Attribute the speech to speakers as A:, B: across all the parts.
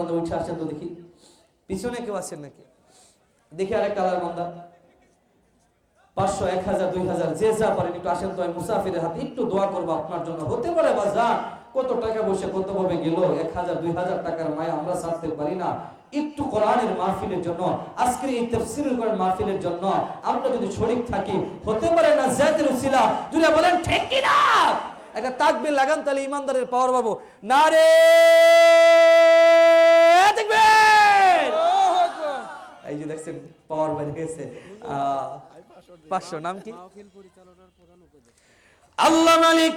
A: মধ্যে উঠে আসেন তো দেখি। পিছনে কেউ আছেন নাকি? দেখি আরেকটা আল্লাহর বান্দা। পাঁচশো, এক হাজার, দুই হাজার, যে যা পারেন, একটু আসেন তো আমি মুসাফিরের হাতে। একটু দোয়া করব আপনার জন্য। হতে পারে বা যা কত টাকা বসে কত ভাবে গেল? এক হাজার, দুই হাজার টাকার মায়া আমরা ছাড়তে পারি না। একটু কোরআনের মাহফিলের জন্য, আজকের এই তফসিরুল কোরআন মাহফিলের জন্য আমরা যদি শরীক থাকি, হতে পারে না জাতের উসিলা। যদি বলেন, ঠিক না একটা তাকবির লাগান, তাহলে ইমানদারের পাওয়ার পাবো। না রে এই যে দেখছেন পাওয়ার বেড়ে গেছে পাঁচশো, নাম কি? আল্লাহ মালিক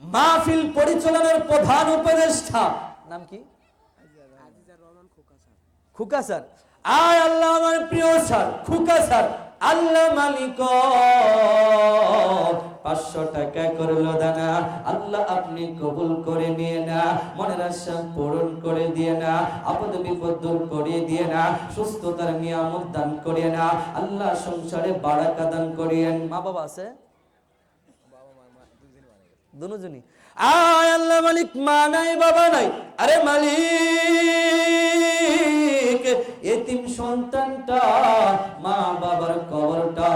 A: মাহফিল পরিচালনার প্রধান উপদেষ্টা। নাম কি? খুকা স্যার। আয় আল্লাহ আমার প্রিয় স্যার, খুকা স্যার। আল্লাহ মালিক। পাঁচশো টাকা করল দানা। আল্লাহ আপনি কবুল করে নিয়ে না, মনের আশা পূরণ করে দিয়ে না, আপদ বিপদ দূর করে দিয়ে না, সুস্থতার নিয়ামত দান করিয়ে না, আল্লাহ সংসারে বারাকা দান করিয়েন। মা বাবা আছে? দুজনই। আয় আল্লাহ মালিক, মা নাই, বাবা নাই। আরে মালিক! এতিম সন্তানটা, মা বাবার কবরটা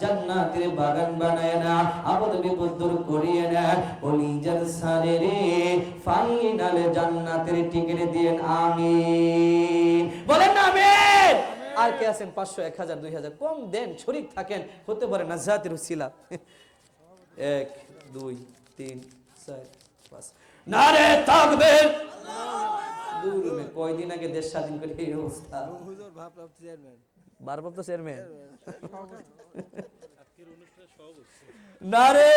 A: জান্নাতের বাগান বানায় না আপদ বিপদ দূর করিয়ে না কলিজার সারে রে ফাইনালে জান্নাতের টিকিট দিয়েন, আমিন। বলেন না, আমিন। আর কে আছেন? পাঁচশো, এক হাজার, দুই হাজার। কম দেন শরীর থাকেন, হতে পারে না জাতির উসিলা। এক, দুই, তিন, চার, পাঁচ। নারে তাকবীর কয়দিন আগে দেশ স্বাধীন করে এই অবস্থা?
B: হুজুর ভাবপ্রাপ্ত চেয়ারম্যান
A: ভারপ্রাপ্ত চেয়ারম্যান নারে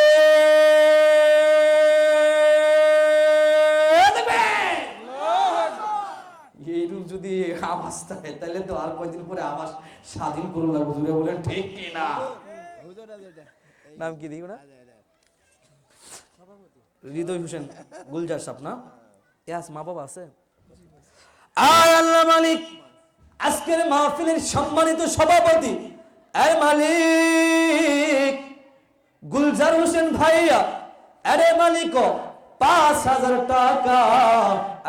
A: এইরূপ যদি আবাস থাকে তাহলে তো আর কয়দিন পরে আবাস স্বাধীন করুন লাগবে হুজুরে বলেন ঠিক কি না?
B: হুজুর আছে এটা
A: নাম কি দিও না? হৃদয় হোসেন গুলজার সাপ না? ইয়াস মা বাবা আছে? আয় আল্লাহ মালিক, আজকের মাহফিলের সম্মানিত সভাপতি, আয় মালিক, গুলজার হোসেন ভাইয়া, আরে মালিক, পাঁচ হাজার টাকা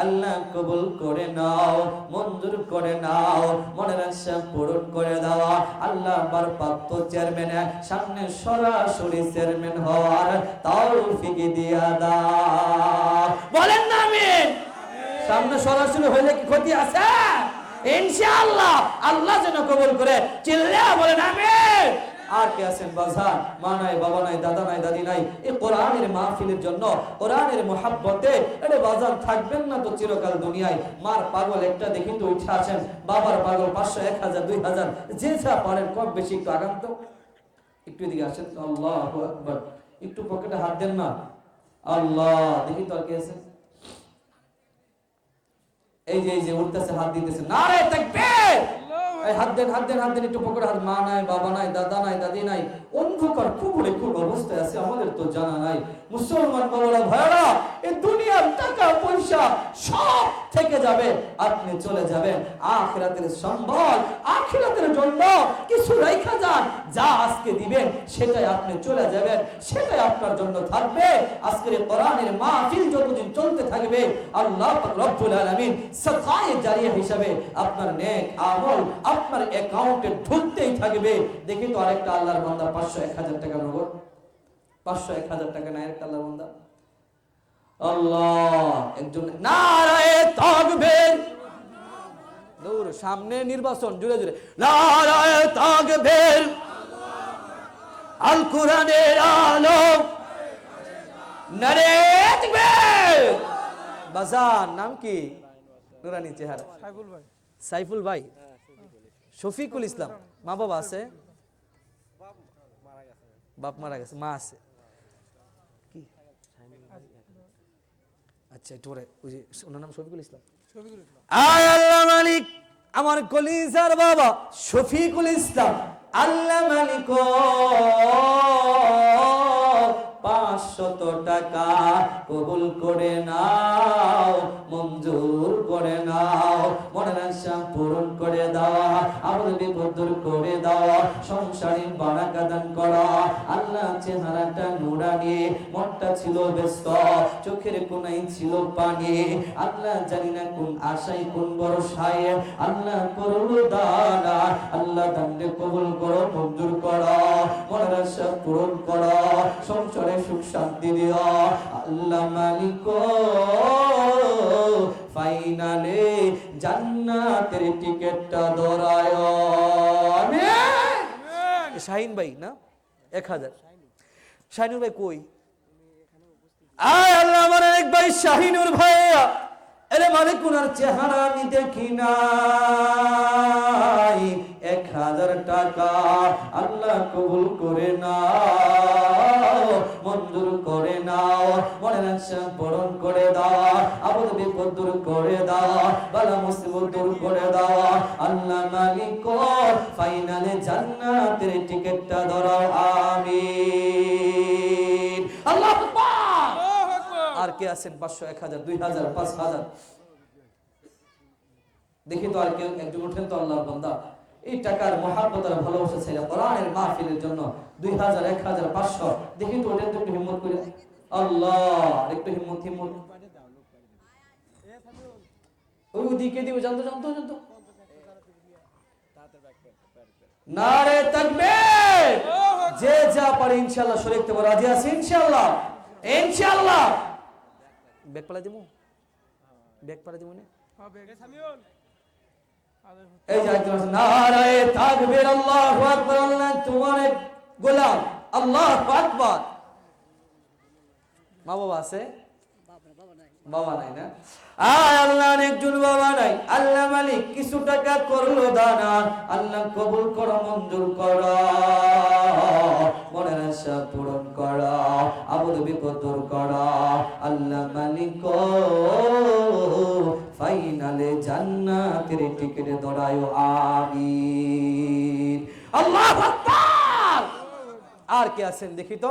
A: আল্লাহ কবুল করে নাও, মঞ্জুর করে নাও, মনের আশা পূরণ করে দাও। আল্লাহ ভারপ্রাপ্ত চেয়ারম্যান, সামনে সরাসরি চেয়ারম্যান হওয়ার তৌফিক দিয়া দাও। বলেন সামনে সরাসরি হইলে কি ক্ষতি আছে? ইনশাআল্লাহ, আল্লাহ যেন কবুল করে। চিল্লা বলেন, আমিন। আর কে আছেন? বাজার মা নাই, বাবা নাই, দাদা নাই, দাদি নাই। এই কোরআনের মাহফিলের জন্য, কোরআনের মোহাব্বতে এটা বাজার থাকবেন না তো চিরকাল দুনিয়ায়। মার পাগল একটা দেখি তো উঠে আছেন। বাবার পাগল পাঁচশো, এক হাজার, দুই হাজার। যে যা পারেন, কম বেশি একটু আগান তো। একটু এদিকে আসেন। আল্লাহ একটু পকেটে হাত দেন না। আল্লাহ, দেখি তো আর কে আছেন? এই যে এই যে, উঠতেছে, হাত দিতেছে। না রে তাকবীর! এই হাত দেন হাত দেন হাত দেন, একটু পকেটে হাত। মা নাই, বাবা নাই, দাদা নাই, দাদি নাই। অন্ধকার কুকুরে খুব অবস্থায় আছে, আমাদের তো জানা নাই। মুসলমান বাবারা এই দুনিয়ার টাকা পয়সা সব থেকে যাবে। আপনি চলে যাবেন। আখিরাতের সম্বল, আখিরাতের জন্য কিছু রেখা যান। যা আজকে দিবেন, সেটাই আপনি চলে যাবেন। সেটাই আপনার জন্য থাকবে। আজকের কোরআনের মাহফিল যতদিন চলতে থাকবে, আল্লাহ রব্বুল আলামিন সাকায়ে জারিয়া হিসাবে আপনার নেক আমল, আপনার অ্যাকাউন্টে ঢুকতেই থাকবে। দেখি তো আরেকটা আল্লাহর বান্দা পাঁচশো এক হাজার টাকা নগদ। পাঁচশো এক হাজার টাকা না আরেকটা আল্লাহর বান্দা? আল্লাহ একজন নারায়ে তাকবীর। দূর সামনে নির্বাচন জুড়ে জুড়ে। নারায়ে তাকবীর। আল কোরআনের আলো। নারে তাকবীর। বাজার নাম কি? নুরানি চেহারা।
B: সাইফুল ভাই।
A: সাইফুল ভাই। শফিকুল ইসলাম। মা বাবা আছে? বাপ মারা গেছে। মা আছে কি আচ্ছা একটু পরে ওই যে ওনার নাম শফিকুল ইসলাম। আয় আল্লাহ মালিক আমার কলিজার বাবা শফিকুল ইসলাম। আল্লাহ মালিক পাঁচশত টাকা কবুল করে নাও, মঞ্জুর করে নাও। পূরণ করে বিপদ করে আল্লাহ চেহারাটা মনটা ছিল ব্যস্ত, চোখের কোনাই ছিল পানি। আল্লাহ জানি না কোন আশায়, কোন বড় ভরসায়। আল্লাহ করুল দানা, আল্লাহ দান্ডে কবুল করো, মঞ্জুর করো। মনের পূরণ করো। সংসারে সুখ শান্তি দিও আল্লাহ মালিক ফাইনালে জান্নাতের টিকেটটা ধরায়। আমিন। শাহিন ভাই না? এক হাজার। শাহিনুর ভাই কই? আয় আল্লাহ আমার এক ভাই শাহিনুর ভাইয়া। এরে মালিক, উনার চেহারা আমি দেখি নাই। এক হাজার টাকা আল্লাহ কবুল করে নাও, মঞ্জুর করে নাও, মনের আশা পূরণ করে দাও আপদ বিপদ দূর করে দাও, বালা মুসিবত দূর করে দাও। আল্লাহ মালিক, ফাইনালে জান্নাতের টিকেটটা ধরাও আমিন। আর কে আছেন? পাঁচশো, এক হাজার, দুই হাজার, পাঁচ হাজার। দেখি তো আর কেউ একজন উঠেন তো আল্লাহর বান্দা। এই টাকার মহাব্বত আর ভালোবাসা ছেলে কোরআনের মাহফিলের জন্য দুই হাজার, এক হাজার, পাঁচশো। দেখি তো তো একটু হিম্মত করে। আল্লাহ একটু হিম্মত হিম্মত। ওই ওদিকে দিব জানতো জানতো জানতো। নারে তাকবীর! যে যা পারে ইনশাআল্লাহ শরীর থেকে রাজি আছে? ইনশাআল্লাহ। ইনশাআল্লাহ। ব্যাগ পালা দিমু? ব্যাগ পালা দিমু না? এই নারায়ে তাকবীর আল্লাহু আকবার আল্লাহ তোমার গোলাম আল্লাহু আকবার। মা বাবা আছে? বাবা নাই না? আয় আল্লাহর একজন বাবা নাই। আল্লাহ মালিক কিছু টাকা করল দানা। আল্লাহ কবুল করো মঞ্জুর করো। মনের আশা পূরণ করো আবুদ বিপদ দূর করো। আল্লাহ মালিক ফাইনালে জান্নাতের টিকিট দৌড়ায়, আমিন। আল্লাহ আর কে আছেন দেখি তো?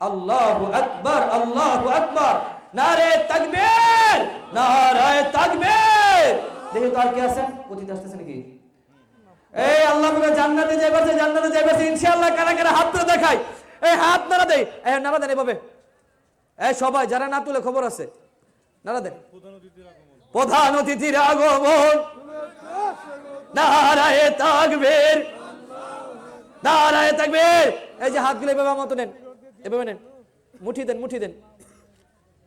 A: আল্লাহু আকবার আল্লাহু আকবার। নারে তাকবীর নারে তাকবীর। দেখি তো আর কে আছেন? অতীত আসতেছে নাকি? এই আল্লাহ জান্নাতে যাইবাছে জান্নাতে যাইবাছে ইনশাআল্লাহ কারা কারা হাত দেখাই এই হাত নাড়া দেই এই নাড়া দেন এভাবে। এই সবাই, যারা না তুলে খবর আছে, নাড়া দেন। প্রধান অতিথির আগমন। নারায়ে তাকবীর। নারায়ে তাকবীর। এই যে হাতগুলো এভাবে মতো নেন। এভাবে নেন। মুঠি দেন মুঠি দেন।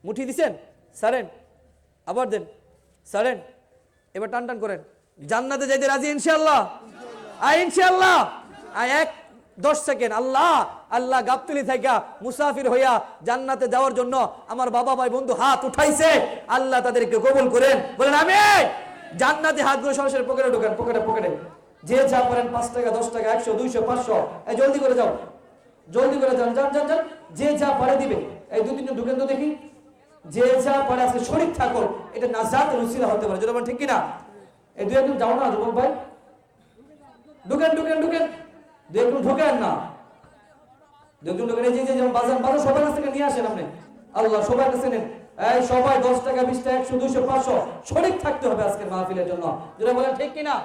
A: মুঠি দিছেন? সারেন। আবার দেন। সারেন। এবার টান টান করেন। জান্নাতে যাইতে রাজি ইনশাআল্লাহ? আয় ইনশাআল্লাহ। আয় এক দশ সেকেন্ড, আল্লাহ আল্লাহ গাবতুলি থেকে মুসাফির হইয়া জান্নাতে যাওয়ার জন্য আমার বাবা ভাই বন্ধু হাত উঠাইছে। আল্লাহ তাদেরকে কবুল করেন। বলেন আমি জান্নাতে হাতগুলো সরাসরি পকেটে ঢোকেন, পকেটে পকেটে। যে যা পারেন পাঁচ টাকা, দশ টাকা, একশো, দুইশো, পাঁচশো। এই জলদি করে যাও। জলদি করে যান যান যান যান। যে যা পারে দিবে। এই দু তিনজন ঢুকেন তো দেখি। যে যা পারে আজকে শরীর ঠাকুর, এটা নাজাত রুসিলা হতে পারে। যেটা ঠিক কিনা? এই দু একজন যাও না যুবক ভাই। ঢুকেন ঢুকেন ঢুকেন। দু একজন ঢুকেন না। দু একজন ঢুকেন যে যেমন বাজার বাজার সবার কাছ থেকে নিয়ে আসেন আপনি। আল্লাহ, সবার কাছে নেন। এই সবাই দশ টাকা, বিশ টাকা, একশো, দুইশো, পাঁচশো শরীর থাকতে হবে আজকের মাহফিলের জন্য। যেটা বলেন, ঠিক কিনা?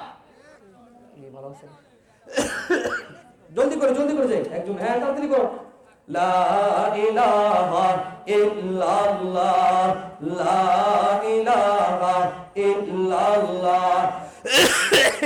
A: জলদি করে জলদি করে যাই একজন হ্যাঁ তাড়াতাড়ি করো। লা ইলাহা ইল্লাল্লাহ, লা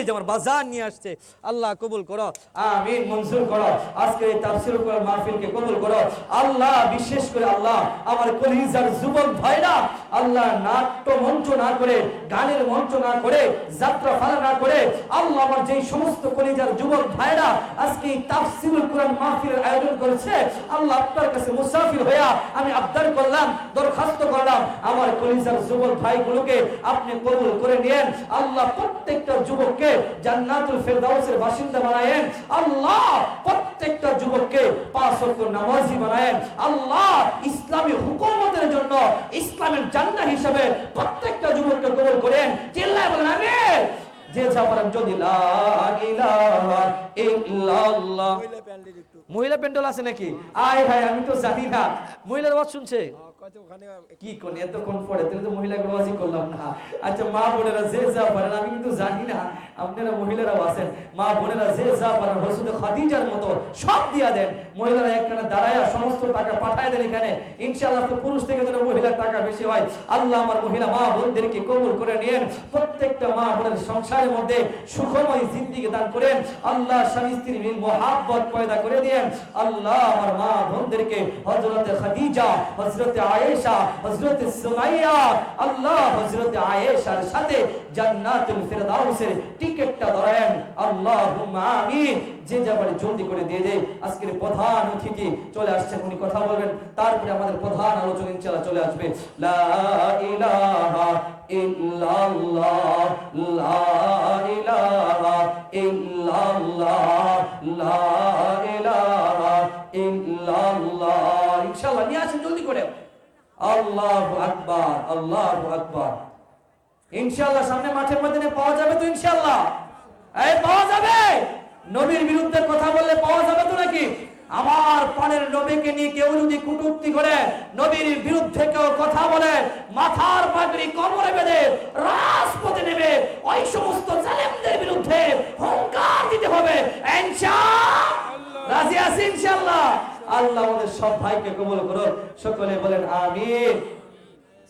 A: যে আমার বাজার নিয়ে আসছে, আল্লাহ কবুল করো। আমিন, মঞ্জুর করো। আজকে এই তাফসীর করার মাহফিলকে কবুল করো। আল্লাহ, বিশেষ করে আল্লাহ, আমার কলিজার যুবক ভাইরা, আল্লাহ নাট্য মঞ্চ না করে, গানের মঞ্চ না করে, যাত্রা ফালা না করে, আল্লাহ আমার যেই সমস্ত কলিজার যুবক ভাইরা আজকে এই তাফসীরুল কোরআন মাহফিলের আয়োজন করেছে, আল্লাহ আপনার কাছে মুসাফির হইয়া আমি আবদার করলাম, দরখাস্ত করলাম, আমার কলিজার যুবক ভাইগুলোকে আপনি কবুল করে নিয়েন। আল্লাহ প্রত্যেকটা যুবককে জান্নাতুল ফেরদাউসের বাসিন্দা বানায়েন। আল্লাহ প্রত্যেকটা যুবককে পাঁচ ওয়াক্ত নামাজি বানায়েন। আল্লাহ ইসলামী হুকুমতের জন্য ইসলামের জান্নাত হিসেবে প্রত্যেকটা যুবককে কবুল করেন। চিল্লায় বলেন আমিন। যে যা পারেন যদি লা ইলাহা ইল্লাল্লাহ।
B: মহিলা প্যান্ডেল
A: মহিলা প্যান্ডেল আছে নাকি? আয় ভাই আমি তো জানি না। মহিলার আওয়াজ শুনছে?
B: ক
A: এতক্ষণ পরে তুমি তো মহিলাকে করলাম না। আচ্ছা মা বোনেরা যে যা পারেন, আমি কিন্তু জানি না আপনারা মা বোনেরা যে যা পারেন হসুদ খাদিজার মতো সব দিয়া দেন। মহিলারা একখানে দাঁড়ায় সমস্ত টাকা পাঠায় দেন এখানে। ইনশাআল্লাহ তো পুরুষ থেকে যেন মহিলার টাকা বেশি হয়। আল্লাহ আমার মহিলা, মা বোনদেরকে কবুল করে প্রত্যেকটা মা বোনের সংসারের মধ্যে সুখময় জিন্দিগি দান করেন। আল্লাহ স্বামী স্ত্রীর মিল মহাব্বত পয়দা করে দেন আল্লাহ আমার মা বোনদেরকে হযরতে খাদিজা, হযরতে আয়েশা, হযরতে সুমাইয়া, আল্লাহ হযরতে আয়েশার সাথে জান্নাতুল ফিরদাউসের টিকেটটা ধরেন। আল্লাহুম্মা আমিন। যে যাবার জলদি করে দিয়ে দেয়। আজকের প্রধান অতিথি চলে আসছেন, উনি কথা বলবেন। তারপরে আমাদের প্রধান আলোচনা ইনশাআল্লাহ চলে আসবে। লা ইলাহা ইল্লাল্লাহ, লা ইলাহা ইল্লাল্লাহ, লা ইলাহা ইল্লাল্লাহ। ইনশাআল্লাহ, নিয়ে আসেন জলদি করে। আল্লাহু আকবার ইনশাআল্লাহ সামনে মাঠের মধ্যে পাওয়া যাবে তো ইনশাল্লাহ এই, পাওয়া যাবে? নবীর বিরুদ্ধে কথা বললে পাওয়া যাবে তো নাকি? আমার পানের নবীকে নিয়ে কেউ যদি কুটুক্তি করে, নবীর বিরুদ্ধে কেউ কথা বলে, মাথার পাগড়ি কোমরে বেঁধে রাজপথে নেবে ওই সমস্ত জালেমদের বিরুদ্ধে হুঙ্কার দিতে হবে ইনশাআল্লাহ রাজি আছি ইনশাআল্লাহ আল্লাহ আমাদের সব ভাইকে কবুল করুন। সকলে বলেন আমিন।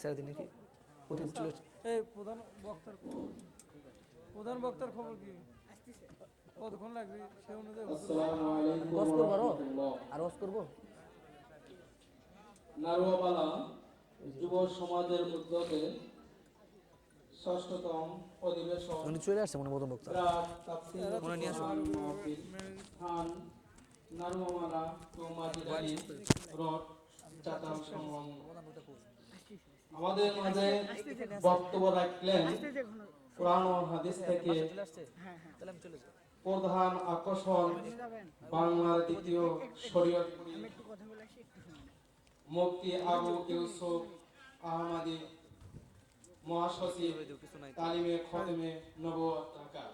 A: ছেড়ে দিন নাকি অতীত চলে এসেছে।
C: এই প্রধান বক্তার প্রধান বক্তার খবর কি? কতক্ষণ লাগবে সে অনুযায়ী
A: ওয়াজ করব আর? ওয়াজ করব?
D: নারুয়াপালা যুব সমাজের উদ্যোগে ষষ্ঠতম অধিবেশন।
A: চলে আসছে মনে মতন বক্তা।
D: আমাদের মাঝে বক্তব্য রাখলেন কোরআন ও হাদিস থেকে প্রধান আকর্ষণ বাংলার দ্বিতীয় শরীয়ত মুফতি আবু ইউসুফ আহমদি, মহাসচিব, তালিমে খতমে নবুয়ত ঢাকা।